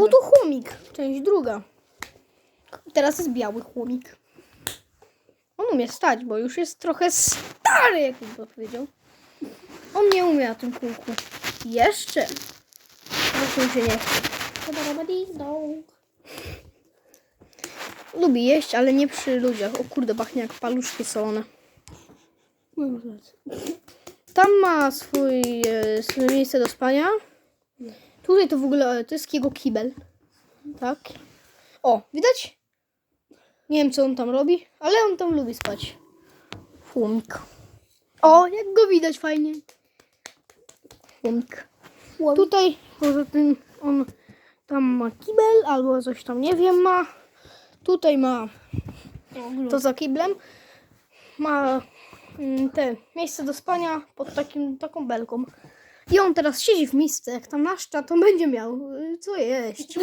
O, tu chłomik. Część druga. Teraz jest biały chłomik. On umie stać, bo już jest trochę stary, jak bym to powiedział. On nie umie na tym kółku. Jeszcze. Zresztą się nie. Lubi jeść, ale nie przy ludziach. O kurde, pachnie jak paluszki solone. Tam ma swój, swoje miejsce do spania. Tutaj to w ogóle e, to jest jego kibel. Tak. O, widać? Nie wiem, co on tam robi, ale on tam lubi spać. Chłomik. O, jak go widać fajnie. Chłomik. Tutaj poza tym on tam ma kibel albo coś tam, nie wiem, ma. Tutaj ma to za kiblem. Ma mm, te miejsce do spania pod takim, taką belką. I on teraz siedzi w miejsce, jak tam naszcza, to będzie miał y, co jeść.